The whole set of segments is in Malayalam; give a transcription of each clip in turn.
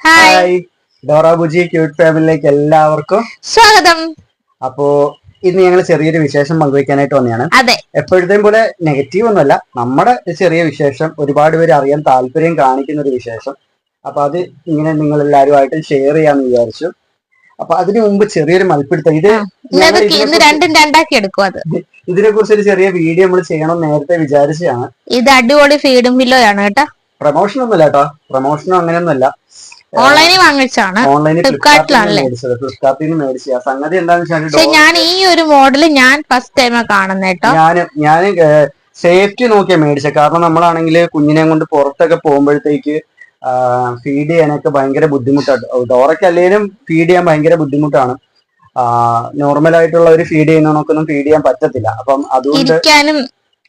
ഹായ് ഡോറ ബുജി ക്യൂട്ട് ഫാമിലിയിലേക്ക് എല്ലാവർക്കും. സ്വാഗതം. അപ്പോ ഇന്ന് ഞങ്ങൾ ചെറിയൊരു വിശേഷം പങ്കുവയ്ക്കാനായിട്ട് വന്നതാണ്. അതെ. എപ്പോഴത്തെയും പോലെ നെഗറ്റീവ് ഒന്നുമല്ല. നമ്മുടെ ചെറിയ വിശേഷം ഒരുപാട് പേര് അറിയാൻ താല്പര്യം കാണിക്കുന്ന ഒരു വിശേഷം. അപ്പൊ അത് ഇങ്ങനെ നിങ്ങൾ എല്ലാവരുമായിട്ട് ഷെയർ ചെയ്യാന്ന് വിചാരിച്ചു. അപ്പൊ അതിനു മുമ്പ് ചെറിയൊരു മൽപ്പിടുത്തം. ഇത് രണ്ടും രണ്ടാക്കി എടുക്കും അത്. ഇതിനെ കുറിച്ച് ഒരു ചെറിയ വീഡിയോ നമ്മൾ ചെയ്യണം നേരത്തെ വിചാരിച്ചതാണ്. ഇത് അടിപൊളി ഫീഡും വില്ലോയാണ് കേട്ടോ. പ്രൊമോഷൻ ഒന്നുമല്ല കേട്ടോ. പ്രൊമോഷനും അങ്ങനെയൊന്നുമല്ല. ഓൺലൈനിൽ വാങ്ങിച്ചാണ് ഓൺലൈനിൽ? മേടിച്ചത്. ഫ്ലിപ്കാർട്ടിൽ നിന്ന് മേടിച്ചത് ആ സംഗതി എന്താണെന്ന് പക്ഷെ വെച്ചാൽ ഞാൻ ഈ ഒരു മോഡൽ ഞാൻ ഫസ്റ്റ് ടൈം കാണുന്നത് കേട്ടോ. ഞാൻ ഞാൻ സേഫ്റ്റി നോക്കിയാ മേടിച്ചത് കാരണം നമ്മളാണെങ്കിൽ കുഞ്ഞിനെ കൊണ്ട് പുറത്തൊക്കെ പോകുമ്പോഴത്തേക്ക് ഫീഡ് ചെയ്യാനൊക്കെ ഭയങ്കര ബുദ്ധിമുട്ടാണ്. ഡോറയ്ക്ക് അല്ലെങ്കിലും ഫീഡ് ചെയ്യാൻ ഭയങ്കര ബുദ്ധിമുട്ടാണ്. നോർമൽ ആയിട്ടുള്ള ഒരു ഫീഡ് ചെയ്യുന്നവർക്കൊന്നും ഫീഡ് ചെയ്യാൻ പറ്റത്തില്ല. അപ്പം അതുകൊണ്ട് ഇരിക്കാനും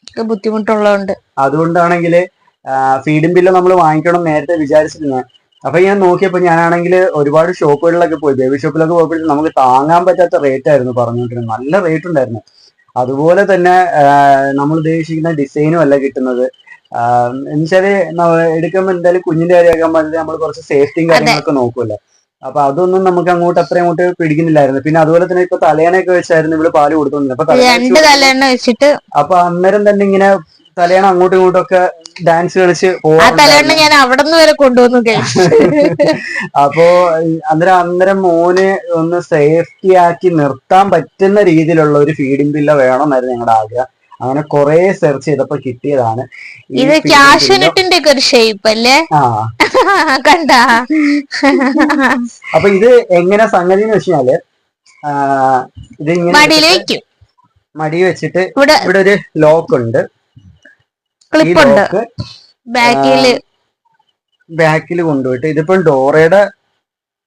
ഒക്കെ ബുദ്ധിമുട്ടുള്ളതുകൊണ്ട് അതുകൊണ്ടാണെങ്കിൽ ഫീഡിംഗ് ബില്ല് നമ്മൾ വാങ്ങിക്കണം നേരത്തെ വിചാരിച്ചിരുന്നത് അപ്പൊ ഞാൻ നോക്കിയപ്പോ ഞാനാണെങ്കിൽ ഒരുപാട് ഷോപ്പുകളിലൊക്കെ പോയി. ബേബി ഷോപ്പിലൊക്കെ പോയപ്പോഴും നമുക്ക് താങ്ങാൻ പറ്റാത്ത റേറ്റ് ആയിരുന്നു പറഞ്ഞുകൊണ്ടിരുന്നത് നല്ല റേറ്റ് ഉണ്ടായിരുന്നു. അതുപോലെ തന്നെ നമ്മൾ ഉദ്ദേശിക്കുന്ന ഡിസൈനും അല്ല കിട്ടുന്നത്. എന്നുവെച്ചാൽ എടുക്കുമ്പോൾ എന്തായാലും കുഞ്ഞിന്റെ കാര്യമാക്കാൻ പറ്റില്ല നമ്മൾ കുറച്ച് സേഫ്റ്റിയും കാര്യങ്ങളൊക്കെ നോക്കുമല്ലോ അപ്പൊ അതൊന്നും നമുക്ക് അങ്ങോട്ട് അത്ര അങ്ങോട്ട് പിടിക്കുന്നില്ലായിരുന്നു. പിന്നെ അതുപോലെ തന്നെ ഇപ്പൊ തലേണയൊക്കെ വെച്ചായിരുന്നു ഇവിടെ പാൽ കൊടുത്തോണ്ടിരുന്നത് അപ്പൊ അന്നേരം തന്നെ ഇങ്ങനെ തലയണ അങ്ങോട്ടും ഇങ്ങോട്ടും ഒക്കെ ഡാൻസ് കളിച്ച് ആ. ഞാൻ അവിടെ നിന്ന് വരെ കൊണ്ടുവന്നു അപ്പോ അന്നേരം അന്നേരം മോന് ഒന്ന് സേഫ്റ്റി ആക്കി നിർത്താൻ പറ്റുന്ന രീതിയിലുള്ള ഒരു ഫീഡിംഗ് പില്ല വേണമെന്നായിരുന്നു ഞങ്ങളുടെ ആഗ്രഹം. അങ്ങനെ കുറെ സെർച്ച് ചെയ്തപ്പോ കിട്ടിയതാണ്. ഇത് ക്യാഷ്യൂനട്ടിന്റെ ഒക്കെ ഒരു ഷേപ്പ് അല്ലേ? കണ്ട? അപ്പൊ ഇത് എങ്ങനെ സംഗതി എന്ന് വെച്ചാൽ ഇത് ഇങ്ങനെ മടി വെച്ചിട്ട് ഇവിടെ ഇവിടെ ഒരു ലോക്ക് ഉണ്ട്. ഈ ക്ലിപ്പ് ഉണ്ട് ലോക്ക് ബാക്കിൽ ബാക്കിൽ കൊണ്ടുപോയിട്ട് ഇതിപ്പോ ഡോറയുടെ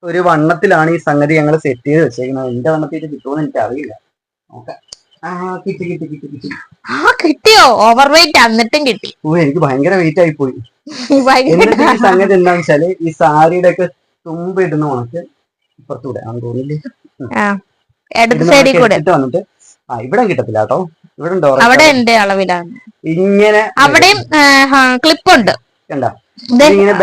ഒരു വണ്ണത്തിലാണ് ഈ സംഗതി ഞങ്ങൾ സെറ്റ് ചെയ്ത് വെച്ചേക്കുന്നത്. എന്റെ വണ്ണത്തിൽ ഇത് കിട്ടുമെന്ന് എനിക്ക് അറിയില്ല. കിട്ടി കിട്ടി കിട്ടി കിട്ടി. ആ കിട്ടിയോ? ഓവർ വെയിറ്റ് എന്നിട്ടും കിട്ടി. ഓ എനിക്ക് ഭയങ്കര വെയിറ്റ് ആയി പോയി. എന്നിട്ട് ഈ സംഗതി എന്താ വെച്ചാൽ ഈ സാരിയുടെ ഒക്കെ തുമ്പ് ഇടുന്ന ഉണക്ക് ഇപ്പുറത്തൂടെ ആണെന്ന് തോന്നില്ലേ ആ ഇടത് സൈഡിൽ കൂടെ. വന്നിട്ട് ആ ഇവിടെ കിട്ടത്തില്ല കേട്ടോ. ഇവിടെ ഡോറ അവിടെ എന്റെ അളവിലാണ്. ഇങ്ങനെ അവിടെയും ക്ലിപ്പ് ഉണ്ട് കണ്ടോ. ഇങ്ങനെ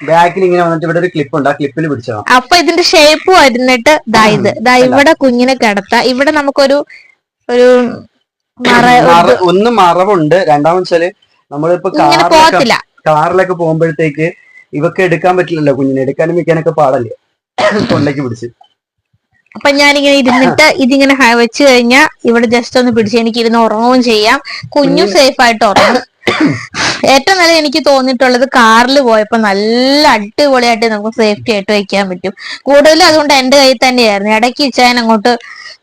ബാക്കിൽ ഇങ്ങനെ വന്നിട്ട് ഇവിടെ ഒരു ക്ലിപ്പ് ഉണ്ട് ആ ക്ലിപ്പിൽ പിടിച്ചോ? അപ്പൊ ഇതിന്റെ ഷേപ്പ് വരുന്നിട്ട് ദാ ഇത്. ദാ ഇവിടെ കുഞ്ഞിനെ കിടത്ത. ഇവിടെ നമുക്കൊരു ഒരു ഒന്ന് മറവുണ്ട്. രണ്ടാമെന്ന് വെച്ചാൽ നമ്മളിപ്പോ കാറിലൊക്കെ കാറിലൊക്കെ പോകുമ്പോഴത്തേക്ക് ഇവക്ക് എടുക്കാൻ പറ്റില്ലല്ലോ കുഞ്ഞിനെ. എടുക്കാനും വെക്കാനൊക്കെ പാടല്ലേ? തൊണ്ടയ്ക്ക് പിടിച്ച്. അപ്പൊ ഞാനിങ്ങനെ ഇരുന്നിട്ട് ഇതിങ്ങനെ വെച്ച് കഴിഞ്ഞാൽ ഇവിടെ ജസ്റ്റ് ഒന്ന് പിടിച്ച് എനിക്ക് ഇരുന്ന് ഉറങ്ങുകയും ചെയ്യാം. കുഞ്ഞു സേഫ് ആയിട്ട് ഉറങ്ങും. ഏറ്റവും നല്ല എനിക്ക് തോന്നിയിട്ടുള്ളത് കാറിൽ പോയപ്പോ നല്ല അടിപൊളിയായിട്ട് നമുക്ക് സേഫ്റ്റി ആയിട്ട് വെക്കാൻ പറ്റും. കൂടുതലും അതുകൊണ്ട് എന്റെ കയ്യിൽ തന്നെയായിരുന്നു. ഇടയ്ക്ക് ഇച്ചാൻ അങ്ങോട്ട്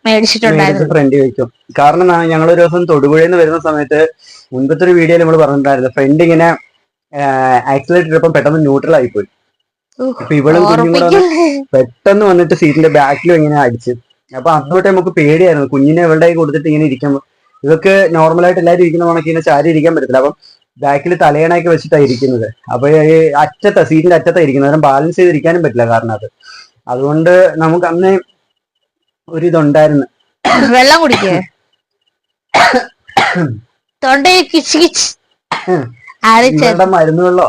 മേടിച്ചിട്ടുണ്ടായിരുന്നു. ഫ്രണ്ട് വെക്കും കാരണം ഞങ്ങൾ ഒരു ദിവസം തൊടുപുഴയിൽ നിന്ന് വരുന്ന സമയത്ത് മുൻപത്തെ ഒരു വീഡിയോയിൽ നമ്മൾ പറഞ്ഞിട്ടുണ്ടായിരുന്നു. ഫ്രണ്ട് ഇങ്ങനെ ആക്സിലേറ്റർ ഇട്ടപ്പം പെട്ടെന്ന് ന്യൂട്രൽ ആയിപ്പോയി അപ്പൊ ഇവളും കുഞ്ഞും കൂടെ പെട്ടെന്ന് വന്നിട്ട് സീറ്റിന്റെ ബാക്കിലും ഇങ്ങനെ അടിച്ച്. അപ്പൊ അന്നോട്ട് നമുക്ക് പേടിയായിരുന്നു. കുഞ്ഞിനെ ഇവളുടെ കൊടുത്തിട്ട് ഇങ്ങനെ ഇരിക്കുമ്പോൾ ഇതൊക്കെ നോർമൽ ആയിട്ട് എല്ലാരും ഇരിക്കുന്ന കണക്ക് ഇങ്ങനെ ചാരി ഇരിക്കാൻ പറ്റത്തില്ല. അപ്പം ബാക്കിൽ തലയണയൊക്കെ വെച്ചിട്ടാണ് ഇരിക്കുന്നത്. അപ്പൊ അറ്റത്ത സീറ്റിന്റെ അറ്റത്താ ഇരിക്കുന്നത്. ബാലൻസ് ചെയ്തിരിക്കാനും പറ്റില്ല കാരണം അത്. അതുകൊണ്ട് നമുക്ക് അന്ന് ഒരു ഇതുണ്ടായിരുന്നു വെള്ളം കുടിക്കേ. തൊണ്ടയിൽ കിച്ച് കിച്ച്. ഉം. ആരിച്ച ഇവളുടെ മരുന്ന് വെള്ളോ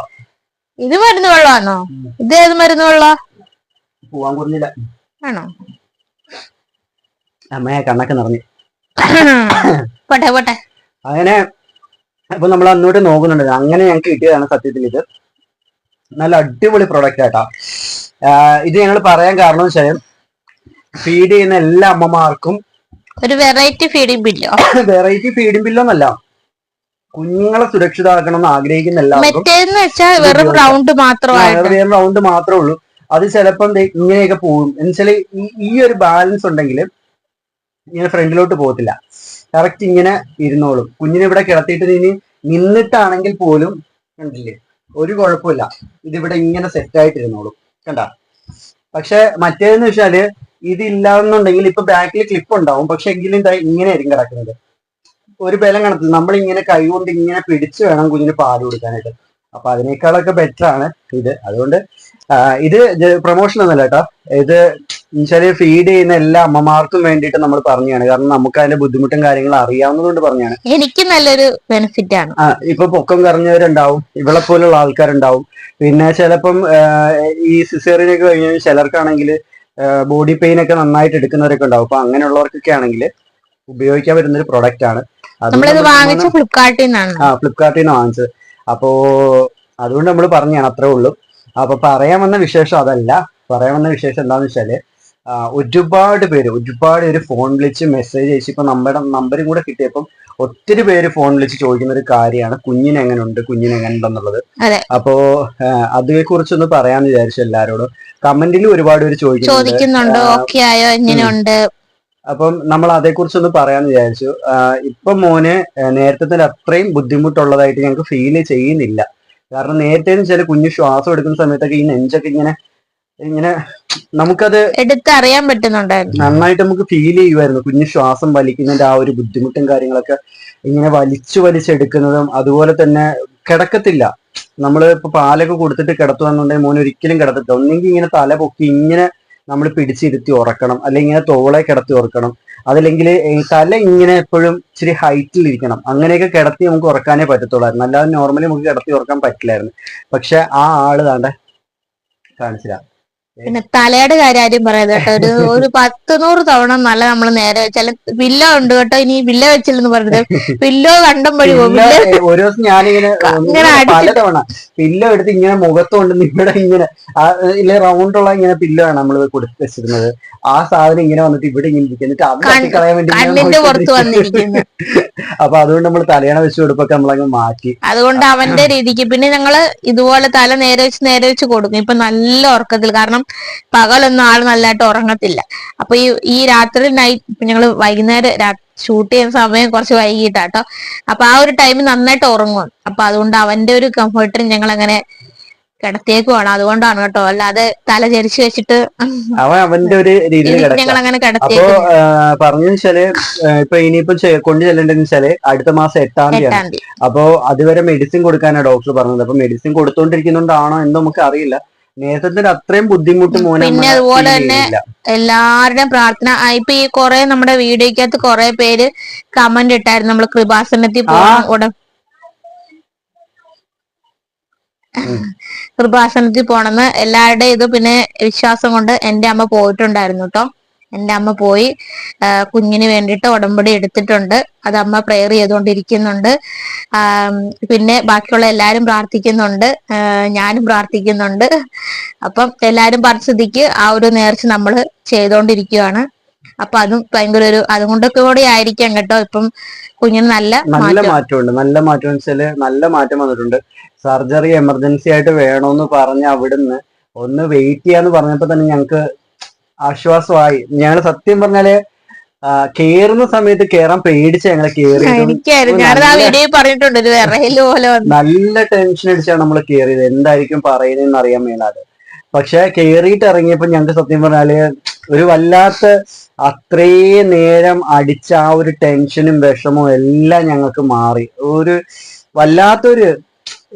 ഇത് മരുന്ന് വെള്ളമാണോ ഇത് ഏത് മരുന്ന് വെള്ളോ? പോവാൻ കുറഞ്ഞില്ല ആണോ? അമ്മയെ കണ്ണൊക്കെ നിറഞ്ഞു. പോട്ടെ പോട്ടെ. അങ്ങനെ അപ്പൊ നമ്മൾ അന്നോട്ട് നോക്കുന്നുണ്ട്. അങ്ങനെ ഞങ്ങൾക്ക് കിട്ടിയതാണ് സത്യത്തിൽ ഇത്. നല്ല അടിപൊളി പ്രൊഡക്റ്റ് ആട്ടാ ഇത് ഞങ്ങൾ പറയാൻ കാരണം വെച്ചാൽ ഫീഡ് ചെയ്യുന്ന എല്ലാ അമ്മമാർക്കും ഒരു വെറൈറ്റി ഫീഡിംഗ് ബില്ലോ വെറൈറ്റി ഫീഡിംഗ് ബില്ലൊന്നല്ല കുഞ്ഞുങ്ങളെ സുരക്ഷിതമാക്കണം എന്ന് ആഗ്രഹിക്കുന്ന എല്ലാവർക്കും വെച്ചാൽ വെറും റൗണ്ട് മാത്രമായിട്ട്. റൗണ്ട് മാത്രമേ ഉള്ളൂ. അത് ചിലപ്പം ഇങ്ങനെയൊക്കെ പോകും. എന്നുവെച്ചാൽ ഈ ഈ ഒരു ബാലൻസ് ഉണ്ടെങ്കിൽ ഇങ്ങനെ ഫ്രണ്ടിലോട്ട് പോകത്തില്ല. കറക്റ്റ് ഇങ്ങനെ ഇരുന്നോളും. കുഞ്ഞിനെ ഇവിടെ കിടത്തിയിട്ട് ഇനി നിന്നിട്ടാണെങ്കിൽ പോലും കണ്ടില്ലേ ഒരു കുഴപ്പമില്ല. ഇതിവിടെ ഇങ്ങനെ സെറ്റ് ആയിട്ട് ഇരുന്നോളും. കണ്ട? പക്ഷെ മറ്റേതെന്ന് വെച്ചാൽ ഇതില്ലാന്നുണ്ടെങ്കിൽ ഇപ്പൊ ബാക്കിൽ ക്ലിപ്പ് ഉണ്ടാവും. പക്ഷെ എങ്കിലും ഇങ്ങനെ ആയിരിക്കും കിടക്കുന്നത്. ഒരു ബലം കാണത്തില്ല നമ്മൾ ഇങ്ങനെ കൈകൊണ്ട് ഇങ്ങനെ പിടിച്ചു വേണം കുഞ്ഞിന് പാൽ കൊടുക്കാനായിട്ട്. അപ്പൊ അതിനേക്കാളൊക്കെ ബെറ്റർ ആണ് ഇത്. അതുകൊണ്ട് ഇത് പ്രൊമോഷൻ ഒന്നല്ല കേട്ടോ. ഇത് എന്നുവെച്ചാൽ ഫീഡ് ചെയ്യുന്ന എല്ലാ അമ്മമാർക്കും വേണ്ടിയിട്ട് നമ്മൾ പറഞ്ഞാണ്. കാരണം നമുക്ക് അതിന്റെ ബുദ്ധിമുട്ടും കാര്യങ്ങളും അറിയാവുന്നതുകൊണ്ട് പറഞ്ഞാണ്. എനിക്ക് നല്ലൊരു ബെനിഫിറ്റ് ആണ്. ആ ഇപ്പൊ പൊക്കം കറഞ്ഞവരുണ്ടാവും. ഇവളെ പോലുള്ള ആൾക്കാരുണ്ടാവും. പിന്നെ ചിലപ്പം ഈ സിസേറിനൊക്കെ കഴിഞ്ഞ ചിലർക്കാണെങ്കിൽ ബോഡി പെയിൻ ഒക്കെ നന്നായിട്ട് എടുക്കുന്നവരൊക്കെ ഉണ്ടാവും. അപ്പൊ അങ്ങനെയുള്ളവർക്കൊക്കെ ആണെങ്കിൽ ഉപയോഗിക്കാൻ പറ്റുന്ന ഒരു പ്രൊഡക്റ്റ് ആണ്. നമ്മളിത് വാങ്ങിച്ച ഫ്ലിപ്കാർട്ടിൽ നിന്നാണ് ആ ഫ്ലിപ്കാർട്ടിൽ നിന്ന് വാങ്ങിച്ചത്. അപ്പോ അതുകൊണ്ട് നമ്മൾ പറഞ്ഞാണ് അത്രേ ഉള്ളൂ. അപ്പൊ പറയാൻ വന്ന വിശേഷം അതല്ല. പറയാൻ വന്ന വിശേഷം എന്താന്ന് വെച്ചാൽ ഒരുപാട് പേര് ഒരുപാട് പേര് ഫോൺ വിളിച്ച് മെസ്സേജ് അയച്ച് ഇപ്പൊ നമ്മുടെ നമ്പരും കൂടെ കിട്ടിയപ്പം ഒത്തിരി പേര് ഫോൺ വിളിച്ച് ചോദിക്കുന്ന ഒരു കാര്യമാണ് കുഞ്ഞിന് കുഞ്ഞിനെങ്ങനുണ്ടെന്നുള്ളത്. അപ്പോ അതിനെ കുറിച്ചൊന്ന് പറയാന്ന് വിചാരിച്ചു എല്ലാരോടും. കമന്റിൽ ഒരുപാട് പേര് ചോദിക്കുന്നുണ്ട്. അപ്പം നമ്മൾ അതേക്കുറിച്ചൊന്ന് പറയാന്ന് വിചാരിച്ചു. ഇപ്പൊ മോന് നേരത്തെ നേരത്തെ അത്രയും ബുദ്ധിമുട്ടുള്ളതായിട്ട് ഞങ്ങൾക്ക് ഫീൽ ചെയ്യുന്നില്ല. കാരണം നേരത്തെ ചില കുഞ്ഞു ശ്വാസം എടുക്കുന്ന സമയത്തൊക്കെ ഈ നെഞ്ചൊക്കെ ഇങ്ങനെ ഇങ്ങനെ നമുക്കത് എടുത്തറിയാൻ പറ്റുന്നുണ്ടായിരുന്നു. നന്നായിട്ട് നമുക്ക് ഫീൽ ചെയ്യുമായിരുന്നു കുഞ്ഞു ശ്വാസം വലിക്കുന്നതിന്റെ ആ ഒരു ബുദ്ധിമുട്ടും കാര്യങ്ങളൊക്കെ ഇങ്ങനെ വലിച്ചു വലിച്ചെടുക്കുന്നതും അതുപോലെ തന്നെ കിടക്കത്തില്ല. നമ്മൾ ഇപ്പൊ പാലൊക്കെ കൊടുത്തിട്ട് കിടത്തുകയെന്നുണ്ടെങ്കിൽ മോൻ ഒരിക്കലും കിടത്തില്ല ഒന്നെങ്കിൽ ഇങ്ങനെ തല പൊക്കി ഇങ്ങനെ നമ്മൾ പിടിച്ചിരുത്തി ഉറക്കണം. അല്ലെങ്കിൽ ഇങ്ങനെ തോളെ കിടത്തി ഉറക്കണം. അതല്ലെങ്കിൽ തല ഇങ്ങനെ എപ്പോഴും ഇച്ചിരി ഹൈറ്റിൽ ഇരിക്കണം. അങ്ങനെയൊക്കെ കിടത്തി നമുക്ക് ഉറക്കാനേ പറ്റത്തുള്ളായിരുന്നു. അല്ലാതെ നോർമലി നമുക്ക് കിടത്തി ഉറക്കാൻ പറ്റില്ലായിരുന്നു. പക്ഷെ ആ ആൾ താണ്ടെ കാണിച്ചില്ല പിന്നെ തലയുടെ കാര്യം ആരും പറയാതെ കേട്ടോ. ഒരു ഒരു പത്ത് നൂറ് തവണ നല്ല നമ്മൾ നേരെ വെച്ചാൽ വില്ല ഉണ്ട് കേട്ടോ. ഇനി വില്ല വെച്ചില്ലെന്ന് പറഞ്ഞത് വില്ലോ കണ്ടും വഴി പോകും ഒരു ദിവസം ഞാനിങ്ങനെ പലതവണ പില്ല എടുത്ത് ഇങ്ങനെ മുഖത്തോണ്ട് ഇവിടെ ഇങ്ങനെ ഇല്ല റൗണ്ടുള്ള ഇങ്ങനെ പില്ലാണ് നമ്മൾ കൊടുത്ത് വെച്ചിരുന്നത്. ആ സാധനം ഇങ്ങനെ വന്നിട്ട് ഇവിടെ ഇങ്ങനെ ഇരിക്കും എന്നിട്ട് അത് തട്ടിക്കളയാൻ വേണ്ടി അപ്പൊ അതുകൊണ്ട് നമ്മൾ തലയണ വെച്ച് കൊടുപ്പൊക്കെ നമ്മളങ്ങ് മാറ്റി. അതുകൊണ്ട് അവന്റെ രീതിക്ക് പിന്നെ ഞങ്ങൾ ഇതുപോലെ തല നേരെ വെച്ച് നേരെ വെച്ച് കൊടുക്കും. ഇപ്പൊ നല്ല ഉറക്കത്തിൽ കാരണം പകലൊന്നും ആൾ നല്ലതായിട്ട് ഉറങ്ങത്തില്ല. അപ്പൊ ഈ ഈ രാത്രി നൈറ്റ് ഇപ്പൊ ഞങ്ങൾ വൈകുന്നേരം ഷൂട്ട് ചെയ്യുന്ന സമയം കുറച്ച് വൈകിട്ടാട്ടോ. അപ്പൊ ആ ഒരു ടൈം നന്നായിട്ട് ഉറങ്ങും. അപ്പൊ അതുകൊണ്ട് അവന്റെ ഒരു കംഫർട്ടിന് ഞങ്ങൾ അങ്ങനെ കിടത്തിയേക്കുവാണ്. അതുകൊണ്ടാണ് കേട്ടോ. അല്ലാതെ തല ചരിച്ചു വെച്ചിട്ട് അവൻ അവന്റെ ഒരു രീതിയിൽ ഞങ്ങൾ അങ്ങനെ കിടത്തിയേക്കും പറഞ്ഞു വെച്ചാൽ ഇപ്പൊ ഇനിയിപ്പോ കൊണ്ടു ചെല്ലേണ്ടതെന്ന് വെച്ചാൽ അടുത്ത മാസം എട്ടാം തീയതി അപ്പോ അതുവരെ മെഡിസിൻ കൊടുക്കാനാണ് ഡോക്ടർ പറഞ്ഞത്. അപ്പൊ മെഡിസിൻ കൊടുത്തോണ്ടിരിക്കുന്നുണ്ടാണോ എന്ന് നമുക്ക് അറിയില്ല. നേരത്തെ അത്രയും ബുദ്ധിമുട്ട് പിന്നെ അതുപോലെ തന്നെ എല്ലാവരുടെയും പ്രാർത്ഥന ഇപ്പൊ ഈ കൊറേ നമ്മുടെ വീഡിയോക്കകത്ത് കൊറേ പേര് കമന്റ് ഇട്ടായിരുന്നു. നമ്മൾ കൃപാസനത്തിൽ പോകണം. കൃപാസനത്തിൽ പോണെന്ന് എല്ലാവരുടെയും ഇത് പിന്നെ വിശ്വാസം കൊണ്ട് എന്റെ അമ്മ പോയിട്ടുണ്ടായിരുന്നു കേട്ടോ എന്റെ അമ്മ പോയി കുഞ്ഞിന് വേണ്ടിയിട്ട് ഉടമ്പടി എടുത്തിട്ടുണ്ട്. അത് അമ്മ പ്രെയർ ചെയ്തുകൊണ്ടിരിക്കുന്നുണ്ട്. പിന്നെ ബാക്കിയുള്ള എല്ലാവരും പ്രാർത്ഥിക്കുന്നുണ്ട്. ഞാനും പ്രാർത്ഥിക്കുന്നുണ്ട്. അപ്പം എല്ലാവരും പരിസ്ഥിതിക്ക് ആ ഒരു നേർച്ച നമ്മൾ ചെയ്തുകൊണ്ടിരിക്കുകയാണ്. അപ്പൊ അതും ഭയങ്കര ഒരു അതുകൊണ്ടൊക്കെ കൂടി ആയിരിക്കാം കേട്ടോ. ഇപ്പം കുഞ്ഞിന് നല്ല നല്ല മാറ്റം. മാറ്റമുണ്ട്. നല്ല മാറ്റം വെച്ചാൽ നല്ല മാറ്റം വന്നിട്ടുണ്ട്. സർജറി എമർജൻസി ആയിട്ട് വേണമെന്ന് പറഞ്ഞ അവിടുന്ന് ഒന്ന് വെയിറ്റ് ചെയ്യാന്ന് പറഞ്ഞപ്പോ തന്നെ ഞങ്ങക്ക് ആശ്വാസമായി. ഞാൻ സത്യം പറഞ്ഞാൽ കേറുന്ന സമയത്ത് കേറാൻ പേടിച്ച ഞങ്ങളെ കേറി നല്ല ടെൻഷൻ അടിച്ചാണ് നമ്മൾ കേറിയത്. എന്തായിരിക്കും പറയുന്നതെന്ന് അറിയാൻ മേലാതെ. പക്ഷെ കേറിയിട്ട് ഇറങ്ങിയപ്പോ ഞങ്ങൾക്ക് സത്യം പറഞ്ഞാൽ ഒരു വല്ലാത്ത അത്രയും നേരം അടിച്ച ആ ഒരു ടെൻഷനും വിഷമവും എല്ലാം ഞങ്ങൾക്ക് മാറി. ഒരു വല്ലാത്തൊരു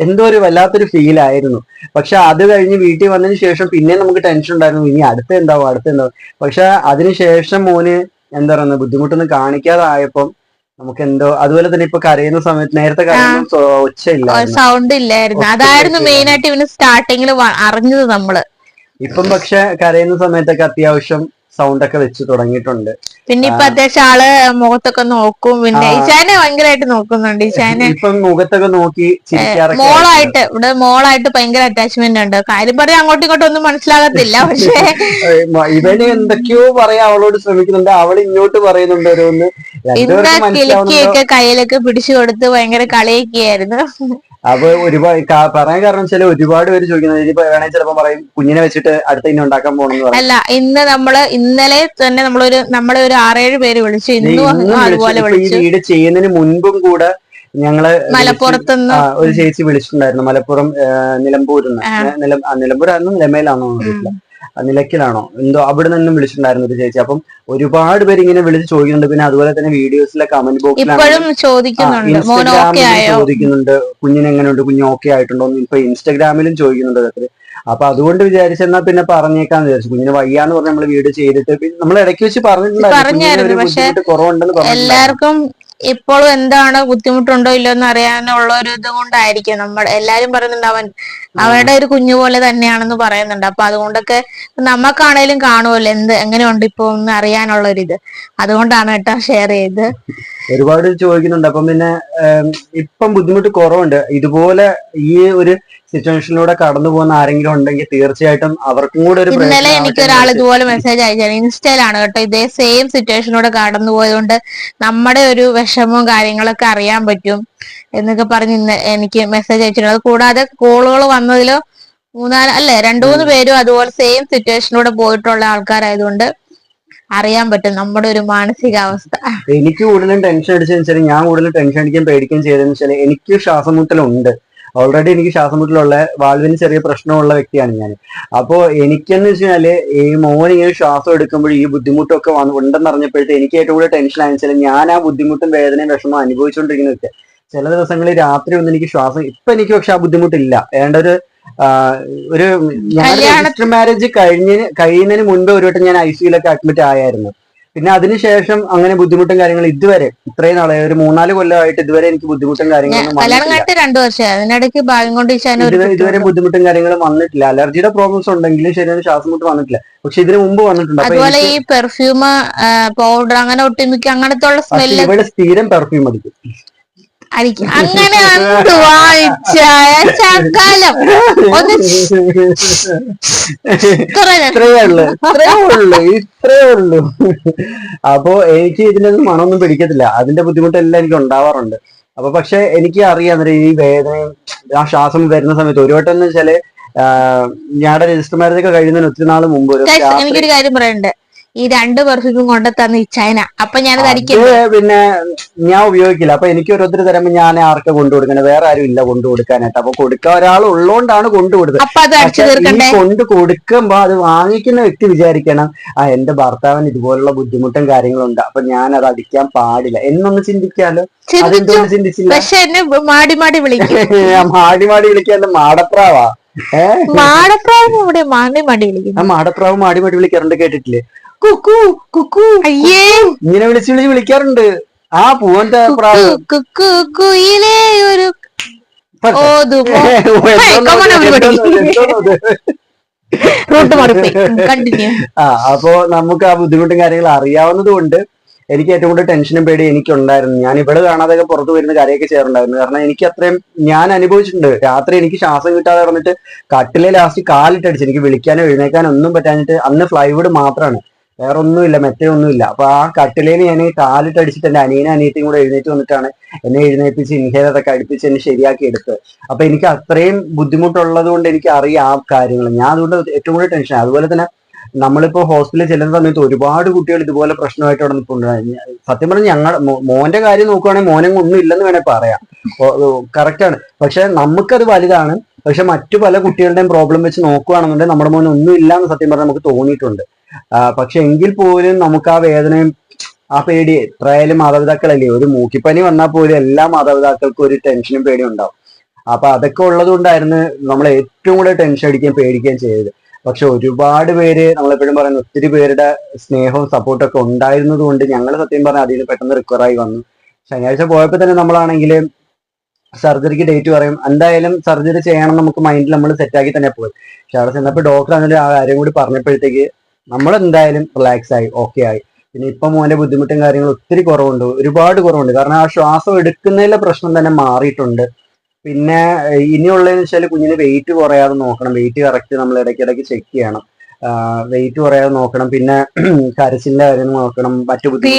എന്തോ ഒരു വല്ലാത്തൊരു ഫീൽ ആയിരുന്നു. പക്ഷെ അത് കഴിഞ്ഞ് വീട്ടിൽ വന്നതിന് ശേഷം പിന്നെ നമുക്ക് ടെൻഷൻ ഉണ്ടായിരുന്നു. ഇനി അടുത്ത എന്താവും? അടുത്ത എന്താവും? പക്ഷെ അതിനുശേഷം മോന് എന്താ പറയുന്നത് ബുദ്ധിമുട്ടൊന്നും കാണിക്കാതെ ആയപ്പം നമുക്ക് എന്തോ അതുപോലെ തന്നെ ഇപ്പൊ കരയുന്ന സമയത്ത് നേരത്തെ കരയുന്ന സൗണ്ട് ഇല്ലായിരുന്നു. അതായിരുന്നു മെയിൻ ആയിട്ട് ഇവന് സ്റ്റാർട്ടിങ്ങിൽ അറിഞ്ഞത് നമ്മൾ. ഇപ്പം പക്ഷെ കരയുന്ന സമയത്തൊക്കെ അത്യാവശ്യം സൗണ്ട് ഒക്കെ വെച്ച് തുടങ്ങിയിട്ടുണ്ട്. പിന്നെ ഇപ്പൊ അത്യാവശ്യം ആൾ മുഖത്തൊക്കെ നോക്കും. പിന്നെ. ഈശാനെ ഭയങ്കരമായിട്ട് നോക്കുന്നുണ്ട്. ഈശാനെ ഇപ്പം മുഖത്തൊക്കെ നോക്കി മോളായിട്ട് ഇവിടെ മോളായിട്ട് ഭയങ്കര അറ്റാച്ച്മെന്റ് ഉണ്ട്. കാര്യം പറയാൻ അങ്ങോട്ടും ഇങ്ങോട്ടും ഒന്നും മനസ്സിലാകത്തില്ല. പക്ഷേ ഇവന് എന്തൊക്കെയോ പറയാൻ അവളോട് ശ്രമിക്കുന്നുണ്ട്. അവൾ ഇങ്ങോട്ട് പറയുന്നുണ്ട് ഓരോന്ന്. ഇന്ന് കിലുക്കിയൊക്കെ കയ്യിലൊക്കെ പിടിച്ചു കൊടുത്ത് ഭയങ്കര കളിയൊക്കെയായിരുന്നു. അപ്പൊ ഒരുപാട് പറയാൻ കാരണം വെച്ചാൽ ഒരുപാട് പേര് ചോദിക്കുന്നത് ഇനിയിപ്പോ വേണമെങ്കിൽ ചിലപ്പോ പറയും കുഞ്ഞിനെ വെച്ചിട്ട് അടുത്ത ഇനി ഉണ്ടാക്കാൻ പറയും അല്ല ഇന്ന് നമ്മൾ ഇന്നലെ തന്നെ നമ്മളൊരു നമ്മളെ ഒരു ആറേഴ് പേര് വിളിച്ചു. ഇന്നും അതുപോലെ വിളിച്ചു. ഈ വീട് ചെയ്യുന്നതിന് മുൻപും കൂടെ ഞങ്ങൾ മലപ്പുറത്ത് ഒരു ചേച്ചി വിളിച്ചിട്ടുണ്ടായിരുന്നു. മലപ്പുറം നിലമ്പൂരിൽ. നിന്ന് നിലമ്പൂരായിരുന്നു നിലമേലാണോ അറിയില്ല നിലയ്ക്കലാണോ? എന്തോ അവിടെ നിന്നും വിളിച്ചിട്ടുണ്ടായിരുന്നു ഒരു ചേച്ചി. അപ്പം ഒരുപാട് പേര് ഇങ്ങനെ വിളിച്ച് ചോദിക്കുന്നുണ്ട്. പിന്നെ അതുപോലെ തന്നെ വീഡിയോസിലെ കമന്റ് ബോക്സിലാണ് ഇപ്പോഴും ചോദിക്കുന്നുണ്ട്. കുഞ്ഞിനെങ്ങനെയുണ്ട് കുഞ്ഞ് ഓക്കെ ആയിട്ടുണ്ടോ ഇപ്പൊ ഇൻസ്റ്റാഗ്രാമിലും ചോദിക്കുന്നുണ്ട് അതൊക്കെ. അപ്പൊ അതുകൊണ്ട് വിചാരിച്ചെന്നാ പിന്നെ പറഞ്ഞേക്കാന്ന് വിചാരിച്ചു. കുഞ്ഞിന് വയ്യാന്ന് പറഞ്ഞ നമ്മൾ വീട് ചെയ്തിട്ട് നമ്മൾ ഇടയ്ക്ക് വെച്ച് പറഞ്ഞിട്ടുണ്ടായിരുന്നു. കുറവുണ്ടെന്ന് പറഞ്ഞിട്ടുണ്ടായിരുന്നു. എല്ലാവർക്കും ഇപ്പോഴും എന്താണ് ബുദ്ധിമുട്ടുണ്ടോ ഇല്ലയോ എന്ന് അറിയാനുള്ള ഒരു ഇത് കൊണ്ടായിരിക്കും നമ്മൾ എല്ലാരും പറയുന്നുണ്ട് അവൻ അവരുടെ ഒരു കുഞ്ഞു പോലെ തന്നെയാണെന്ന് പറയുന്നുണ്ട്. അപ്പൊ അതുകൊണ്ടൊക്കെ നമുക്കാണേലും കാണുമല്ലോ എന്ത് എങ്ങനെയുണ്ട് ഇപ്പൊ ഒന്ന് അറിയാനുള്ള ഒരു ഇത് അതുകൊണ്ടാണ് കേട്ടോ ഷെയർ ചെയ്ത്. ഒരുപാട് ചോദിക്കുന്നുണ്ട്. അപ്പം പിന്നെ ഇപ്പം ബുദ്ധിമുട്ട് കുറവുണ്ട്. ഇതുപോലെ ഈ ഒരു സിറ്റുവേഷനിലൂടെ കടന്നു പോകുന്ന ആരെങ്കിലും ഉണ്ടെങ്കിൽ തീർച്ചയായിട്ടും അവർക്കും കൂടെ ഒരു ഇന്നലെ എനിക്ക് ഒരാൾ ഇതുപോലെ മെസ്സേജ് അയച്ചാൽ ഇൻസ്റ്റയിലാണ് കേട്ടോ ഇതേ സെയിം സിറ്റുവേഷനിലൂടെ കടന്നു പോയതുകൊണ്ട് നമ്മുടെ ഒരു വിഷമവും കാര്യങ്ങളൊക്കെ അറിയാൻ പറ്റും എന്നൊക്കെ പറഞ്ഞ് ഇന്ന് എനിക്ക് മെസ്സേജ് അയച്ചിട്ടുണ്ട്. അത് കൂടാതെ കോളുകൾ വന്നതിലോ മൂന്നാൽ അല്ലെ രണ്ടു മൂന്ന് പേരും അതുപോലെ സെയിം സിറ്റുവേഷനിലൂടെ പോയിട്ടുള്ള ആൾക്കാരായതുകൊണ്ട് അറിയാൻ പറ്റും നമ്മുടെ ഒരു മാനസികാവസ്ഥ. എനിക്ക് കൂടുതലും ടെൻഷൻ അടിച്ചാൽ വെച്ചാൽ ഞാൻ കൂടുതലും ടെൻഷൻ അടിക്കാൻ പേടിക്കുകയും ചെയ്തതെന്ന് വെച്ചാൽ എനിക്ക് ശ്വാസമുട്ടലുണ്ട് ഓൾറെഡി എനിക്ക് ശ്വാസമുട്ടലുള്ള വാൾവിന് ചെറിയ പ്രശ്നമുള്ള വ്യക്തിയാണ് ഞാൻ അപ്പോ എനിക്കെന്ന് വെച്ചാൽ ഈ മോൻ ഇങ്ങനെ ശ്വാസം എടുക്കുമ്പോൾ ഈ ബുദ്ധിമുട്ടൊക്കെ വന്ന് ഉണ്ടെന്ന് അറിഞ്ഞപ്പോഴത്തെ എനിക്ക് ഏറ്റവും കൂടുതൽ ടെൻഷൻ വെച്ചാൽ ഞാൻ ആ ബുദ്ധിമുട്ടും വേദനയും വിഷമം അനുഭവിച്ചുകൊണ്ടിരിക്കുന്നതൊക്കെ ചില ദിവസങ്ങളിൽ രാത്രി ഒന്നും എനിക്ക് ശ്വാസം ഇപ്പൊ എനിക്ക് പക്ഷെ ആ ബുദ്ധിമുട്ടില്ല. വേണ്ട ഒരു ഒരു ഞാൻ രജിസ്റ്റർ മാരേജ് കഴിഞ്ഞതിന് കഴിയുന്നതിന് മുൻപ് ഒരു വട്ടം ഞാൻ ഐ സിയിലൊക്കെ അഡ്മിറ്റ് ആയായിരുന്നു. പിന്നെ അതിനുശേഷം അങ്ങനെ ബുദ്ധിമുട്ടും കാര്യങ്ങളും ഇതുവരെ ഇത്രയും നാളെ ഒരു മൂന്നാൽ കൊല്ലമായിട്ട് ഇതുവരെ എനിക്ക് ബുദ്ധിമുട്ടും രണ്ടു അതിനിടയ്ക്ക് ഭാഗ്യം കൊണ്ട് ഒരു ഇതുവരെ. ബുദ്ധിമുട്ടും കാര്യങ്ങളും വന്നിട്ടില്ല. അലർജിയുടെ പ്രോബ്ലംസ് ഉണ്ടെങ്കിലും ശരിയാണ് ശ്വാസം മുട്ട് വന്നിട്ടില്ല. പക്ഷെ ഇതിനു മുമ്പ് വന്നിട്ടുണ്ട്. അതുപോലെ ഈ പെർഫ്യൂം പൗഡർ അങ്ങനെ ഒട്ടുമിക്ക അങ്ങനത്തെ ഉള്ള പക്ഷെ സ്മെല്ല് ഇവിടെ സ്ഥിരം പെർഫ്യൂം അടിക്കും. അടിക്കും. അങ്ങനെ ഇച്ഛായ ശകലം ഒന്ന് ഇത്ര ഉള്ളു. അപ്പോ എനിക്ക് ഇതിനൊന്നും മണമൊന്നും പിടിക്കത്തില്ല. അതിന്റെ ബുദ്ധിമുട്ടെല്ലാം എനിക്ക് ഉണ്ടാവാറുണ്ട്. അപ്പൊ പക്ഷെ എനിക്ക് അറിയാം. ഈ വേദനയും ആ ശ്വാസം വരുന്ന സമയത്ത് ഒരു വട്ടം എന്ന് വെച്ചാൽ ഞങ്ങളുടെ രജിസ്റ്റർ മാരേജ് ഒക്കെ കഴിയുന്നതിന് ഒത്തിരി നാൾ മുമ്പ് എനിക്കൊരു കാര്യം പറയണ്ട് ഈ രണ്ട് പേർക്കും കൊണ്ട് തന്ന ചൈന അപ്പൊ അത് പിന്നെ ഞാൻ ഉപയോഗിക്കില്ല. അപ്പൊ എനിക്ക് ഓരോരുത്തർ തരുമ്പോ ഞാൻ ആർക്കെ കൊണ്ടു കൊടുക്കണേ? വേറെ ആരും ഇല്ല കൊണ്ടു കൊടുക്കാനായിട്ട്. അപ്പൊ കൊടുക്കാൻ ഒരാൾ ഉള്ളതുകൊണ്ടാണ് കൊണ്ടു കൊടുത്തത്. തീർക്കണ്ടേ? കൊണ്ട് കൊടുക്കുമ്പോ അത് വാങ്ങിക്കുന്ന വ്യക്തി വിചാരിക്കണം ആ എന്റെ ഭർത്താവിന് ഇതുപോലുള്ള ബുദ്ധിമുട്ടും കാര്യങ്ങളും ഉണ്ട് അപ്പൊ ഞാൻ അത് അടിക്കാൻ പാടില്ല. എന്നൊന്ന് ചിന്തിക്കാലോ? അതെന്തുകൊണ്ട് ചിന്തിച്ചില്ല? പക്ഷെ എന്നെ മാടി മാടി വിളിക്കും. മാടി മാടി വിളിക്കാൻ മാടപ്രാവാ. മാടപ്രാവ് മാടി മാടി വിളിക്കുന്നു. ആ മാടപ്രാവ് മാടി മാടി വിളിക്കാറുണ്ട് കേട്ടിട്ടില്ലേ? കുക്കു കുക്കു അയ്യേ. ഇങ്ങനെ വിളിച്ച് വിളിച്ച് വിളിക്കാറുണ്ട്. ആ പൂവന്റെ കുയിലേ ഒരു. റൂട്ട് കണ്ടിന്യൂ ആ അപ്പോ നമുക്ക് ആ ബുദ്ധിമുട്ടും കാര്യങ്ങളും അറിയാവുന്നത് കൊണ്ട് എനിക്ക് ഏറ്റവും കൂടുതൽ ടെൻഷനും പേടി എനിക്കുണ്ടായിരുന്നു. ഞാൻ ഇവിടെ കാണാതെ പുറത്തു വരുന്ന കാര്യമൊക്കെ ചെയ്യാറുണ്ടായിരുന്നു. കാരണം എനിക്ക് അത്രയും ഞാൻ അനുഭവിച്ചിട്ടുണ്ട്. രാത്രി എനിക്ക് ശ്വാസം കിട്ടാതെ കിടന്നിട്ട് കട്ടിലെ ലാസ്റ്റ് കാലിട്ടടിച്ച് എനിക്ക് വിളിക്കാനോ എഴുന്നേക്കാനോ ഒന്നും പറ്റാഞ്ഞിട്ട് അന്ന് ഫ്ലൈവുഡ് മാത്രമാണ് വേറെ ഒന്നുമില്ല മറ്റേ ഒന്നുമില്ല. അപ്പൊ ആ കട്ടിലേന് ഞാൻ കാലിട്ടടിച്ചിട്ട് എന്റെ അനിയനും അനിയത്തിയും കൂടെ എഴുന്നേറ്റ് വന്നിട്ടാണ് എന്നെ എഴുന്നേപ്പിച്ച് ഇൻഹേലറൊക്കെ അടുപ്പിച്ച് എന്നെ ശരിയാക്കി എടുത്ത് അപ്പൊ എനിക്ക് അത്രയും ബുദ്ധിമുട്ടുള്ളത് കൊണ്ട് എനിക്ക് അറിയാം ആ കാര്യങ്ങൾ. ഞാൻ അതുകൊണ്ട് ഏറ്റവും കൂടുതൽ ടെൻഷൻ അതുപോലെ തന്നെ നമ്മളിപ്പോ ഹോസ്പിറ്റലിൽ ചെല്ലുന്ന സമയത്ത് ഒരുപാട് കുട്ടികൾ ഇതുപോലെ പ്രശ്നമായിട്ട് അവിടെ നിൽക്കുന്നുണ്ട് സത്യം പറഞ്ഞാൽ ഞങ്ങൾ മോന്റെ കാര്യം നോക്കുവാണെങ്കിൽ മോനെ ഒന്നും ഇല്ലെന്ന് വേണേ പറയാം. കറക്റ്റ് ആണ്. പക്ഷെ നമുക്കത് വലുതാണ്. പക്ഷെ മറ്റു പല കുട്ടികളുടെയും പ്രോബ്ലം വെച്ച് നോക്കുകയാണെന്നുണ്ടെങ്കിൽ നമ്മുടെ മോനെ ഒന്നും ഇല്ല എന്ന് സത്യം പറഞ്ഞാൽ നമുക്ക് തോന്നിയിട്ടുണ്ട്. പക്ഷെ എങ്കിൽ പോലും നമുക്ക് ആ വേദനയും ആ പേടി എത്രയായാലും മാതാപിതാക്കളല്ലേ? ഒരു മൂക്കിപ്പനി വന്നാൽ പോലും എല്ലാ മാതാപിതാക്കൾക്കും ഒരു ടെൻഷനും പേടിയും ഉണ്ടാവും. അപ്പൊ അതൊക്കെ ഉള്ളത് കൊണ്ടായിരുന്നു നമ്മൾ ഏറ്റവും കൂടുതൽ ടെൻഷൻ അടിക്കുകയും പേടിക്കുകയും ചെയ്തത്. പക്ഷെ ഒരുപാട് പേര് നമ്മളെപ്പോഴും പറയുന്ന ഒത്തിരി പേരുടെ സ്നേഹവും സപ്പോർട്ടും ഒക്കെ ഉണ്ടായിരുന്നത് കൊണ്ട് ഞങ്ങൾ സത്യം പറഞ്ഞാൽ അതിൽ പെട്ടെന്ന് റിക്കവർ ആയി വന്നു. ശനിയാഴ്ച പോയപ്പോൾ തന്നെ നമ്മളാണെങ്കിൽ സർജറിക്ക് ഡേറ്റ് പറയും. എന്തായാലും സർജറി ചെയ്യണം നമുക്ക് മൈൻഡിൽ നമ്മൾ സെറ്റാക്കി തന്നെ പോയി പക്ഷെ അവിടെ ചെന്നപ്പോൾ ഡോക്ടർ അങ്ങനെ ആ കാര്യം കൂടി പറഞ്ഞപ്പോഴത്തേക്ക് നമ്മൾ എന്തായാലും റിലാക്സ് ആയി ഓക്കെ ആയി. പിന്നെ ഇപ്പൊ മോന്റെ ബുദ്ധിമുട്ടും കാര്യങ്ങളും ഒത്തിരി കുറവുണ്ട് ഒരുപാട് കുറവുണ്ട്. കാരണം ആ ശ്വാസം എടുക്കുന്നതിലെ പ്രശ്നം തന്നെ മാറിയിട്ടുണ്ട്. പിന്നെ ഇനിയുള്ളതെന്ന് വെച്ചാൽ കുഞ്ഞിന് വെയിറ്റ് കുറയാതെ നോക്കണം. വെയിറ്റ് കറക്റ്റ് നമ്മൾ ഇടയ്ക്കിടയ്ക്ക് ചെക്ക് ചെയ്യണം. വെയിറ്റ് കുറയാതെ നോക്കണം. പിന്നെ കരച്ചിലിന്റെ കാര്യം നോക്കണം. മറ്റു ബുദ്ധിമുട്ടുകൾ.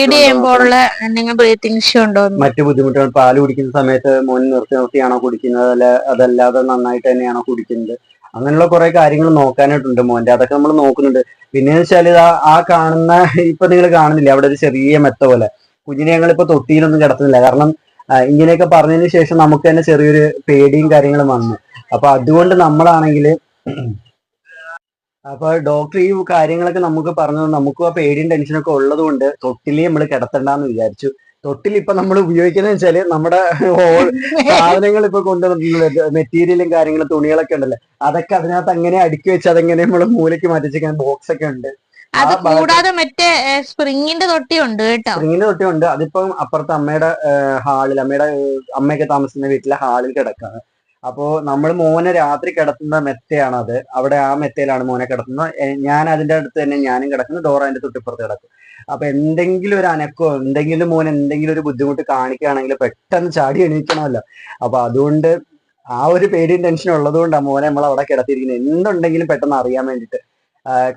മറ്റു ബുദ്ധിമുട്ടുകൾ പാൽ കുടിക്കുന്ന സമയത്ത് മോൻ നിർത്തി നിർത്തിയാണോ കുടിക്കുന്നത്? അല്ല അതല്ലാതെ നന്നായിട്ട് തന്നെയാണോ കുടിക്കുന്നത്? അങ്ങനെയുള്ള കുറെ കാര്യങ്ങൾ നോക്കാനായിട്ടുണ്ട് മോന്റെ അതൊക്കെ നമ്മൾ നോക്കുന്നുണ്ട്. പിന്നെ വെച്ചാൽ ഇതാ ആ കാണുന്ന ഇപ്പൊ നിങ്ങൾ കാണുന്നില്ല? അവിടെ ഒരു ചെറിയ മെത്ത പോലെ. കുഞ്ഞിനെ ഞങ്ങൾ ഇപ്പൊ തൊട്ടിയിലൊന്നും കിടത്തുന്നില്ല. കാരണം ഇങ്ങനെയൊക്കെ പറഞ്ഞതിന് ശേഷം നമുക്ക് തന്നെ ചെറിയൊരു പേടിയും കാര്യങ്ങളും വന്നു. അപ്പൊ അതുകൊണ്ട് നമ്മളാണെങ്കിൽ അപ്പൊ ഡോക്ടർ ഈ കാര്യങ്ങളൊക്കെ നമുക്ക് പറഞ്ഞു നമുക്കും ആ പേടിയും ടെൻഷനൊക്കെ ഉള്ളത് കൊണ്ട് തൊട്ടിലേ നമ്മൾ കിടത്തണ്ടെന്ന് വിചാരിച്ചു. തൊട്ടിൽ ഇപ്പൊ നമ്മൾ ഉപയോഗിക്കുന്നത് വെച്ചാൽ നമ്മുടെ സാധനങ്ങൾ ഇപ്പൊ കൊണ്ടുവന്നിട്ടുള്ള മെറ്റീരിയലും കാര്യങ്ങളും തുണികളൊക്കെ ഉണ്ടല്ലോ. അതൊക്കെ അതിനകത്ത് അങ്ങനെ അടുക്കി വെച്ച് അതെങ്ങനെ നമ്മൾ മൂലയ്ക്ക് മാറ്റിച്ചിരിക്കുന്ന ബോക്സ് ഒക്കെ ഉണ്ട്. അത് കൂടാതെ മറ്റേ സ്പ്രിങ്ങിന്റെ തൊട്ടി ഉണ്ട് കേട്ടോ. സ്പ്രിങ്ങിന്റെ തൊട്ടി ഉണ്ട്. അതിപ്പം അപ്പുറത്തെ അമ്മയുടെ ഹാളിൽ അമ്മയുടെ അമ്മയൊക്കെ താമസിക്കുന്ന വീട്ടിലെ ഹാളിൽ കിടക്കാണ്. അപ്പോ നമ്മൾ മോനെ രാത്രി കിടത്തുന്ന മെത്തയാണ് അത് അവിടെ ആ മെത്തയിലാണ് മോനെ കിടത്തുന്നത്. ഞാൻ അതിന്റെ അടുത്ത് തന്നെ ഞാനും കിടക്കുന്നു. ഡോറ അതിന്റെ തൊട്ടിപ്പുറത്ത് കിടക്കും. അപ്പൊ എന്തെങ്കിലും ഒരു അനക്കോ എന്തെങ്കിലും മോൻ എന്തെങ്കിലും ഒരു ബുദ്ധിമുട്ട് കാണിക്കുകയാണെങ്കിൽ പെട്ടെന്ന് ചാടി എണീക്കണമല്ലോ. അപ്പൊ അതുകൊണ്ട് ആ ഒരു പേടിയും ടെൻഷൻ ഉള്ളതുകൊണ്ടാണ് മോനെ നമ്മൾ അവിടെ കിടത്തിയിരിക്കുന്നത്. എന്തുണ്ടെങ്കിലും പെട്ടെന്ന് അറിയാൻ വേണ്ടിയിട്ട്.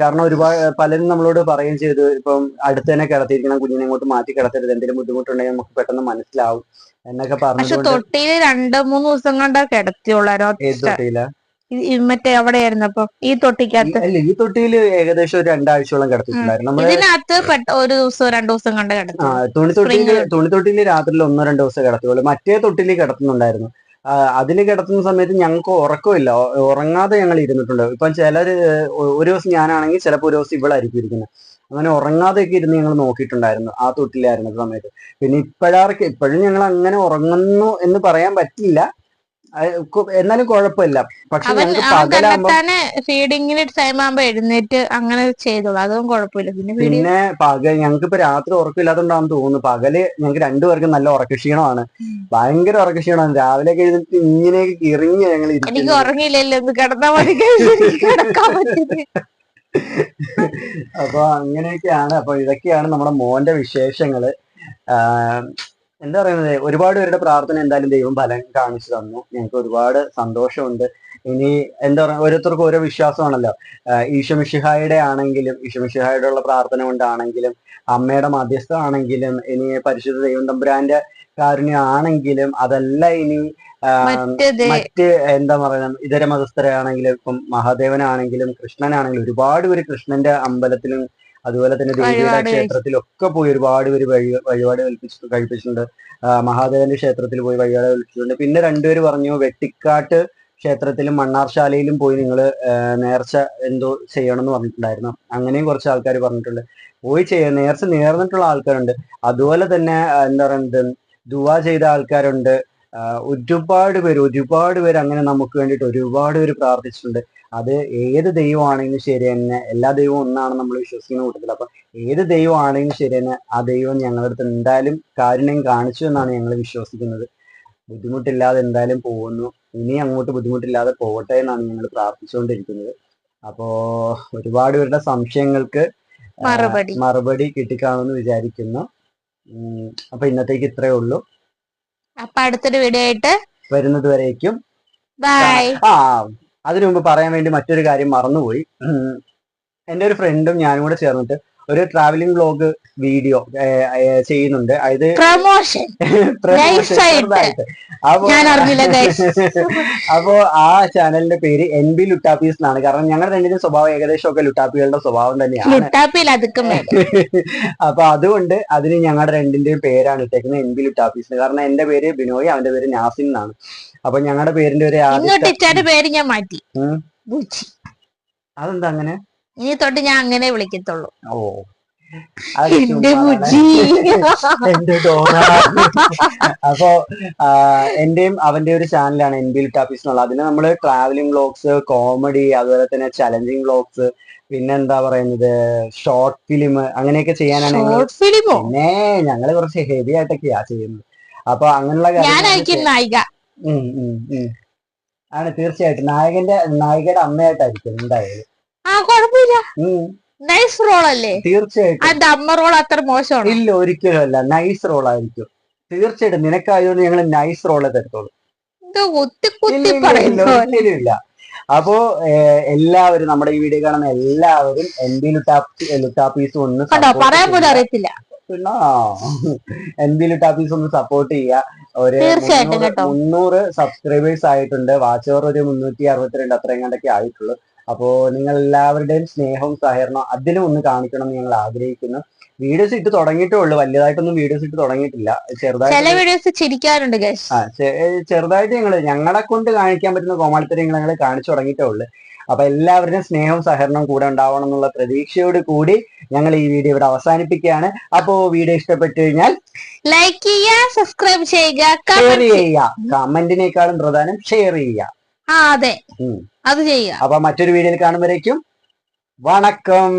കാരണം ഒരുപാട് പലരും നമ്മളോട് പറയുകയും ചെയ്തു. ഇപ്പം അടുത്ത് തന്നെ കിടത്തിയിരിക്കണം കുഞ്ഞിനെ ഇങ്ങോട്ട് മാറ്റി കിടത്തരുത്. എന്തെങ്കിലും ബുദ്ധിമുട്ടുണ്ടെങ്കിൽ നമുക്ക് പെട്ടെന്ന് മനസ്സിലാവും. എന്നൊക്കെ പക്ഷെ പറഞ്ഞതുകൊണ്ട് തൊട്ടിയിൽ രണ്ട് മൂന്ന് ദിവസം കൊണ്ടാ തൊട്ടിയില? മറ്റേ അവിടെ ആയിരുന്നപ്പോ ഈ തൊട്ടിക്കകത്ത്. അല്ല ഈ തൊട്ടിയിൽ ഏകദേശം ഒരു രണ്ടാഴ്ചയോളം കിടത്തിട്ടുണ്ടായിരുന്നു ഇതിനകത്ത് ഒരു ദിവസം രണ്ടു ദിവസം കണ്ട് കിടത്തി. Spring. തുണിത്തൊട്ടിയിൽ രാത്രിയിൽ ഒന്നോ രണ്ടോ ദിവസം കിടത്തുള്ളൂ മറ്റേ തൊട്ടിയിൽ കിടത്തുന്നുണ്ടായിരുന്നു. അതിൽ കിടത്തുന്ന സമയത്ത് ഞങ്ങൾക്ക് ഉറക്കമില്ല ഉറങ്ങാതെ ഞങ്ങൾ ഇരുന്നിട്ടുണ്ട്. ഇപ്പം ചിലര് ഒ- ഒരു ദിവസം ഞാനാണെങ്കിൽ ചിലപ്പോൾ ഒരു ദിവസം ഇവളായിരിക്കും ഇരിക്കുന്നത്. അങ്ങനെ ഉറങ്ങാതെയൊക്കെ ഇരുന്ന് ഞങ്ങൾ നോക്കിയിട്ടുണ്ടായിരുന്നു ആ തൊട്ടിലായിരുന്ന സമയത്ത്. പിന്നെ ഇപ്പോഴാർക്ക് ഇപ്പോഴും ഞങ്ങൾ അങ്ങനെ ഉറങ്ങുന്നു എന്ന് പറയാൻ പറ്റില്ല എന്നാലും കുഴപ്പമില്ല. പക്ഷെ ഞങ്ങൾക്ക് ഫീഡിങ്ങിന് ടൈം ആകുമ്പോ എഴുന്നേറ്റ് അങ്ങനെ ചെയ്തോളൂ. അതും കുഴപ്പമില്ല. പിന്നെ പിന്നെ പകൽ ഞങ്ങൾക്ക് ഇപ്പൊ രാത്രി ഉറക്കമില്ലാത്തോണ്ടാന്ന് തോന്നുന്നു. പകൽ ഞങ്ങൾക്ക് രണ്ടുപേർക്കും നല്ല ഉറക്കക്ഷീണമാണ്. ഭയങ്കര ഉറക്കക്ഷീണമാണ്. രാവിലെ എഴുന്നേറ്റ് ഇങ്ങനെയൊക്കെ ഇറങ്ങി ഞങ്ങൾ എനിക്ക് ഉറങ്ങിയില്ലല്ലോ. ഒന്ന് കിടന്നാ മതി. എനിക്ക് കിടക്കാൻ പറ്റില്ല അപ്പൊ അങ്ങനെയൊക്കെയാണ്. അപ്പൊ ഇതൊക്കെയാണ് നമ്മുടെ മോന്റെ വിശേഷങ്ങൾ. എന്താ പറയുന്നത്? ഒരുപാട് പേരുടെ പ്രാർത്ഥന എന്തായാലും ദൈവം ഫലം കാണിച്ചു തന്നു. ഞങ്ങൾക്ക് ഒരുപാട് സന്തോഷമുണ്ട്. ഇനി എന്താ പറയുക ഓരോരുത്തർക്കും ഓരോ വിശ്വാസമാണല്ലോ. ഈശമിഷിഹായുടെ ആണെങ്കിലും ഈശമിഷിഹായുടെ ഉള്ള പ്രാർത്ഥന കൊണ്ടാണെങ്കിലും അമ്മയുടെ മധ്യസ്ഥ ആണെങ്കിലും ഇനി പരിശുദ്ധ ദൈവം തമ്പുരാന്റെ കാരുണ്യം ആണെങ്കിലും അതല്ല ഇനി മറ്റ് എന്താ പറയുക ഇതര മതസ്ഥരാണെങ്കിലും ഇപ്പം മഹാദേവനാണെങ്കിലും കൃഷ്ണനാണെങ്കിലും ഒരുപാട് പേര് കൃഷ്ണന്റെ അമ്പലത്തിലും അതുപോലെ തന്നെ ദേവിയുടെ ക്ഷേത്രത്തിലൊക്കെ പോയി ഒരുപാട് പേര് വഴി വഴിപാട് കൽപ്പിച്ചു കഴിപ്പിച്ചിട്ടുണ്ട്. മഹാദേവന്റെ ക്ഷേത്രത്തിൽ പോയി വഴിപാട് കൽപ്പിച്ചിട്ടുണ്ട്. പിന്നെ രണ്ടുപേര് പറഞ്ഞു വെട്ടിക്കാട്ട് ക്ഷേത്രത്തിലും മണ്ണാർശാലയിലും പോയി നിങ്ങൾ നേർച്ച എന്തോ ചെയ്യണം എന്ന് പറഞ്ഞിട്ടുണ്ടായിരുന്നു. അങ്ങനെയും കുറച്ച് ആൾക്കാർ പറഞ്ഞിട്ടുണ്ട്. പോയി ചെയ്യ നേർച്ച നേർന്നിട്ടുള്ള ആൾക്കാരുണ്ട്. അതുപോലെ തന്നെ എന്താ പറയുന്നത് ദുവാ ചെയ്ത ആൾക്കാരുണ്ട്. ഒരുപാട് പേര് ഒരുപാട് പേര് അങ്ങനെ നമുക്ക് വേണ്ടിയിട്ട് ഒരുപാട് പേര് പ്രാർത്ഥിച്ചിട്ടുണ്ട്. അത് ഏത് ദൈവമാണെങ്കിലും ശരി തന്നെ എല്ലാ ദൈവവും ഒന്നാണ് നമ്മൾ വിശ്വസിക്കുന്ന കൂട്ടത്തിൽ. അപ്പൊ ഏത് ദൈവമാണെങ്കിലും ശരി തന്നെ ആ ദൈവം ഞങ്ങളുടെ അടുത്ത് എന്തായാലും കാരുണ്യം കാണിച്ചു എന്നാണ് ഞങ്ങൾ വിശ്വസിക്കുന്നത്. ബുദ്ധിമുട്ടില്ലാതെ എന്തായാലും പോകുന്നു. ഇനി അങ്ങോട്ട് ബുദ്ധിമുട്ടില്ലാതെ പോകട്ടെ എന്നാണ് ഞങ്ങൾ പ്രാർത്ഥിച്ചുകൊണ്ടിരിക്കുന്നത്. അപ്പോ ഒരുപാട് പേരുടെ സംശയങ്ങൾക്ക് മറുപടി. മറുപടി കിട്ടിക്കാണുമെന്ന് വിചാരിക്കുന്നു. അപ്പൊ ഇന്നത്തേക്ക് ഇത്രയേ ഉള്ളൂ. അപ്പൊ അടുത്തൊരു വീഡിയോ ആയിട്ട് വരുന്നത് വരേക്കും ബൈ ആ അതിനു മുമ്പ് പറയാൻ വേണ്ടി മറ്റൊരു കാര്യം മറന്നുപോയി. എന്റെ ഒരു ഫ്രണ്ടും ഞാനും കൂടെ ചേർന്നിട്ട് ഒരു ട്രാവലിംഗ് വ്ലോഗ് വീഡിയോ ചെയ്യുന്നുണ്ട്. അതായത് പ്രൊമോഷൻ അപ്പോ. ആ ചാനലിന്റെ പേര് എൻ ബി ലുട്ടാപ്പീസ് എന്നാണ്. കാരണം ഞങ്ങൾ രണ്ടിനും സ്വഭാവം ഏകദേശം ഒക്കെ ലുട്ടാപ്പികളുടെ സ്വഭാവം തന്നെയാണ്. അപ്പൊ അതുകൊണ്ട് അതിന് ഞങ്ങളുടെ രണ്ടിന്റെയും പേരാണ് ഇട്ടേക്കുന്നത് എൻ ബി ലുട്ടാപ്പീസ് കാരണം എന്റെ പേര് ബിനോയ് അവന്റെ പേര് നാസിൻ എന്നാണ്. അപ്പൊ ഞങ്ങളുടെ പേരിന്റെ ഒരു പേര് ഞാൻ മാറ്റി. അതെന്താ അങ്ങനെ? ഇനി തൊട്ട് ഞാൻ അങ്ങനെ വിളിക്കത്തുള്ളൂ. ഓ. എന്റെ. എന്റെ അപ്പോ എന്റെയും അവന്റെ ഒരു ചാനലാണ് എൻ ബിൽ ടാപ്പീസ് എന്നുള്ളത് അതിന് നമ്മൾ ട്രാവലിംഗ് വ്ളോഗ്സ് കോമഡി അതുപോലെ തന്നെ ചലഞ്ചിങ് വ്ളോഗ്സ് പിന്നെ എന്താ പറയുന്നത്? ഷോർട്ട് ഫിലിം അങ്ങനെയൊക്കെ ചെയ്യാനാണ് പിന്നെ ഞങ്ങൾ കുറച്ച് ഹെവി ആയിട്ടൊക്കെയാ ചെയ്യുന്നത്. അപ്പൊ അങ്ങനെയുള്ള ഉം. ആണ് തീർച്ചയായിട്ടും. നായകന്റെ നായികയുടെ അമ്മയായിട്ടായിരിക്കും എന്തായാലും. ആ കുഴപ്പമില്ല. നൈസ് റോൾ അല്ലേ? തീർച്ചയായിട്ടും. അതിന്റെ അമ്മ റോൾ അത്ര മോശമാണ്? ഇല്ല ഒരിക്കലും അല്ല നൈസ് റോൾ ആയിരിക്കും. തീർച്ചയായിട്ടും. നിനക്കായതുകൊണ്ട് ഞങ്ങൾ നൈസ് റോളെ തരത്തോളൂ കുത്തി ഇല്ല, കുത്തി അപ്പോ എല്ലാവരും നമ്മുടെ ഈ വീഡിയോ കാണുന്ന എല്ലാവരും എൻ ബി ലുട്ടാപ്പി ലുട്ടാപ്പീസ് ഒന്ന് പറയാൻ പോലും. അറിയത്തില്ല. എൻ ബി ലുട്ടാപ്പീസ് ഒന്ന് സപ്പോർട്ട് ചെയ്യുക. ഒരു മുന്നൂറ് സബ്സ്ക്രൈബേഴ്സ് ആയിട്ടുണ്ട്. വാച്ചവർ ഒരു മുന്നൂറ്റി അറുപത്തിരണ്ട് അത്രയും കണ്ടൊക്കെ ആയിട്ടുള്ളൂ. അപ്പോ നിങ്ങൾ എല്ലാവരുടെയും സ്നേഹവും സഹകരണവും അതിലും ഒന്ന് കാണിക്കണം എന്ന് ഞങ്ങൾ ആഗ്രഹിക്കുന്നു. വീഡിയോസ് ഇട്ട് തുടങ്ങിയിട്ടേ ഉള്ളൂ. വലിയതായിട്ടൊന്നും വീഡിയോസ് ഇട്ട് തുടങ്ങിയിട്ടില്ല. ചെറുതായിട്ട് വീഡിയോസ് ചിരിക്കാറുണ്ട് ചെറുതായിട്ട് ഞങ്ങൾ ഞങ്ങളെ കൊണ്ട് കാണിക്കാൻ പറ്റുന്ന കോമാളിത്തരങ്ങൾ ഞങ്ങൾ കാണിച്ചു തുടങ്ങിയിട്ടേ ഉള്ളൂ. അപ്പൊ എല്ലാവരുടെയും സ്നേഹവും സഹകരണവും കൂടെ ഉണ്ടാവണം എന്നുള്ള പ്രതീക്ഷയോട് കൂടി ഞങ്ങൾ ഈ വീഡിയോ ഇവിടെ അവസാനിപ്പിക്കുകയാണ്. അപ്പോ വീഡിയോ ഇഷ്ടപ്പെട്ടു കഴിഞ്ഞാൽ ലൈക്ക് ചെയ്യുക സബ്സ്ക്രൈബ് ചെയ്യുക കമന്റ് ചെയ്യുക. കമന്റിനേക്കാളും പ്രധാനം ഷെയർ ചെയ്യുക. ആ അതെ. അത് ചെയ്യുക. അപ്പൊ മറ്റൊരു വീഡിയോയിൽ കാണുമ്പോഴേക്കും വണക്കം.